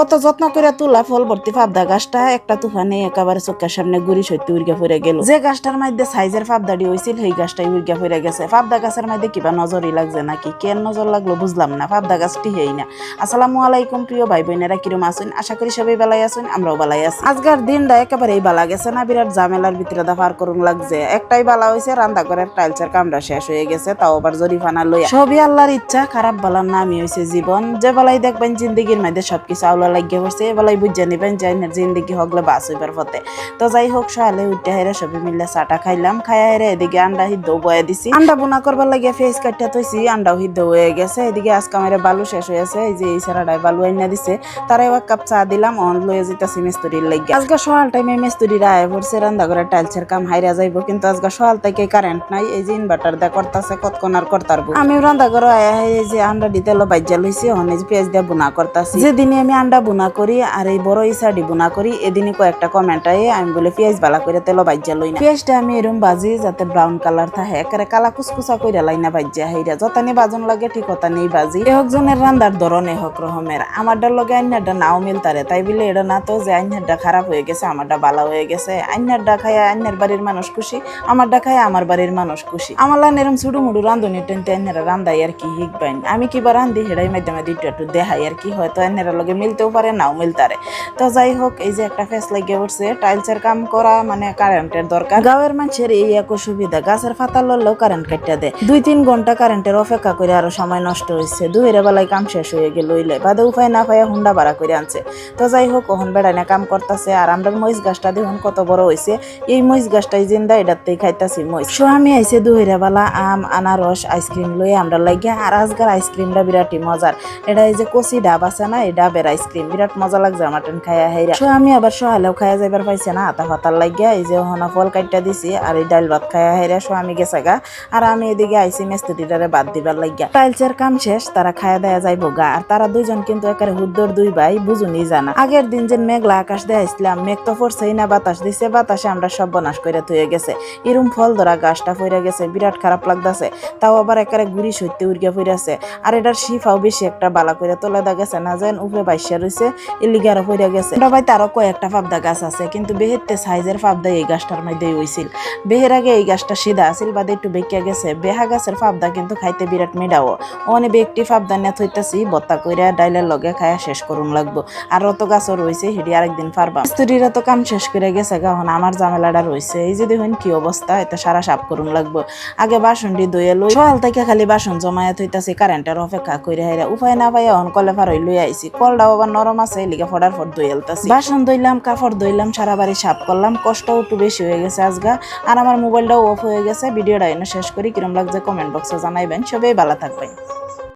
কত যত্ন করে তুলা ফল ভর্তি ফাবদা গাছটা, একটা তুফানে একেবারে চোখের সামনে গুড়ি সত্যি উর্গা ফুরে গেল। যে গাছটার মধ্যে সাইজের ফাবদাডি হয়েছিল সেই গাছটাই উড়গে ফুরে গেছে। ফাবদা গাছের মধ্যে কিবা নজরই লাগছে নাকি? কেন নজর লাগল বুঝলাম না। ফাবদা গাছটি হেই না। আসসালামু আলাইকুম, প্রিয় ভাই বোনেরা কিরম আসুন আশা করি সবাই বেলায় আসুন আমরাও বেলায় আছি। আজকের দিনটা একেবারেই বালা গেছে না, বিরাট ঝামেলার ভিতরে দা পার করুন লাগছে। একটাই বালা হয়েছে রান্না ঘরের টাইলসের কামটা শেষ হয়ে গেছে, তাও আবার জরিফানা লইয়া। সবই আল্লাহর ইচ্ছা, খারাপ বালার নামই হয়েছে জীবন। যে বেলায় দেখবেন, জিন্দগির মধ্যে সবকিছু আউলা লাগিয়ে পড়ছে এ বেলায় বুঝে নিবেন যে জিন্দগি হগলে বাস হইবার পথে তো যাই হোক সকালে উঠে হেরে সবই মিলে চাটা খাইলাম খাইয়া হেরে এদিকে আন্ডা হিদ্ধ বয়ে দিছি। আন্ডা বোনা করবার লাগিয়ে ফেস কাটিয়া থইছি আন্ডাও হিদ্ধ হয়ে গেছে। এদিকে আজকে আমার বালু শেষ হয়েছে এই যে এই সারাটাই বালু আইনা দিছে। তারা এক কাপ চা দিলাম। অন লয়ে যেতেছি মিস্ত্রির লাগিয়ে। আজকে সকাল টাইমে মিস্ত্রিরা আয় পড়ছে রান্না করে টাইলসের কাম হাইরা যাইবো। কিন্তু আজকে সকাল থেকে কারেন্ট নাই। এই যে ইনভার্টার দা করতেছে কতক্ষণ আর করতারবো আমি রান্না করে আয়া এই যে আন্ডা দিতে লো বাইজা লইছি অনেক পেঁয়াজ দিয়ে বুনা করতাছি যেদিনে আমি আন্ডা বুনা করি আর এই বড় ইসাডি বুনা করি, এদিনই কয়েকটা কমেন্ট আয়ে আমি বলে পেঁয়াজ বালা করে তেলো বাইজা লই না পেঁয়াজটা আমি এরম বাজি যাতে ব্রাউন কালার থাকে, একেবারে কালা কুচকুচা কইরা লাইনা বাইজা হাইরা, যতানি বাজন লাগে ঠিক নেই বাজি। একজনের রান্দার ধরনে হোক রকমের আমারটার লগে আইনারটা নাও মিলতারে, তাই বলে এটা না তো যে আইনারটা খারাপ হয়ে গেছে আমারটা বালা হয়ে গেছে। আইনারটা খায় আইনার বাড়ির মানুষ খুশি আমারটা খায় আমার বাড়ির মানুষ খুশি। আমার লান এরম ছুটু মুড়ু রান্ধনি টেনতে আইনারা রান্দাই আর কি হিকবাইন আমি কিবা রান্ধি হেডাই মাধ্যমে দুইটা একটু দেখাই আর কি, হয়তো আইনারা লগে মিলতেও পারে, নাও মিলতারে। তো যাই হোক, এই যে একটা ফেস লাগিয়ে উঠছে, টাইলসের কাম করা মানে কারেন্টের দরকার। গাঁয়ের মানুষের এই এক সুবিধা, গাছের ফাতা লড়লেও কারেন্ট কাটিয়া দেয়। দুই তিন ঘণ্টা কারেন্টের অপেক্ষা করে আরও সময় নষ্ট হয়েছে। দুহের বেলায় কাম শেষ হয়ে গেল ইলে বাদে উপায় না পাইয়া হুন্ডা ভাড়া করে আনছে। তো যাই হোক, ওহন বেড়ায় কাম করতেছে, আর আমরা মহিষ গাছটা দেখুন কত বড় হয়েছে এই মহিষ গাছটাই জিন্দা এটাতেই খাইতাছি মহিষ। স্বামী আইছে দুহেরা বেলা, আম, আনারস, আইসক্রিম লয়ে আমরা লাগিয়া আর আজকাল আইসক্রিমটা বিরাটই মজার। এটা এই যে কচি ডাব আছে না, এই ডাবের আইসক্রিম। বিরাট মজা লাগছে আমার টেন খাইয়া হাইরা। স্বামী আবার সহালেও খাইয়া যাইবার পাইছে না আতা ফাতার লাগিয়া এই যে ওহনা ফল কাটটা দিছি আর এই ডাল ভাত খাইয়া হাইরা স্বামী গেছে গা। আর আমি এদিকে আইসি মেস্তুরিটারে বাদ দিবার লাগিয়া। টাইলসের কাম শেষ, তারা খাইয়া দেয়া যাইবো গা। আর তারা দুইজন কিন্তু একেবারে হুদ্দর দুই ভাই বুঝুনি জানা। আগের দিন যে মেঘলা আকাশ দিয়ে আসলাম মেঘ তো পড়ছেই না, বাতাস দিছে, বাতাসে আমরা সব বনাশ করে থুয়ে গেছে। এরম ফল ধরা গাছটা ফইরা গেছে, বিরাট খারাপ লাগতাছে। তাও আবার একেবারে গুড়ি সত্যি উড়িয়া ফইরাছে। আর এটার শিফাও বেশি একটা বালা করে তোলা দা গেছে, না যেন উপরে বাইশা রয়েছে ইলিগারও ফইরা গেছে। ভাই তারও কয়েকটা ফাবদা গাছ আছে, কিন্তু বেহেতে সাইজের ফাবদা এই গাছটার মধ্যে হইছিল। বেহের আগে এই গাছটা সিধা আছিল, বাদে একটু বেঁকিয়া গেছে। বেহা গাছের ফাবদা কিন্তু খাইতে বিরাট মেডাও। অনেক ব্যক্তি ফাবদা নিয়ে থইতাছি, বত্তা কইরা ডাইলের লগে খায়া শেষ করুন লাগবো। আর অত গাছও রয়েছে হিডি আরেকদিন পারবা। স্ত্রীরা তো কাম শেষ করে গেছে গাহন আমার ঝামেলাটা রয়েছে এই যে দেখুন কি অবস্থা এটা সারা সাফ করুন লাগবো। আগে বাসনটি দইয়ে লই, সকাল থেকে খালি বাসন জমায়ে থইতাছি, কারেন্টের অপেক্ষা করে হাইরা। উপায় না পাইয়া অন কলে ফারই লই আইছি। কলটাও নরম আছে এলিগে ফড়ার ফর দই এলতাছি বাসন দইলাম কাপড় দইলাম সারা বাড়ি সাফ করলাম কষ্টও একটু বেশি হয়ে গেছে আজগা। আর আমার মোবাইলটাও অফ হয়ে গেছে, ভিডিওটা এনে শেষ করি, কিরম লাগছে কমেন্ট বক্সে জানাইবেন, সবাই ভালো থাকবেন।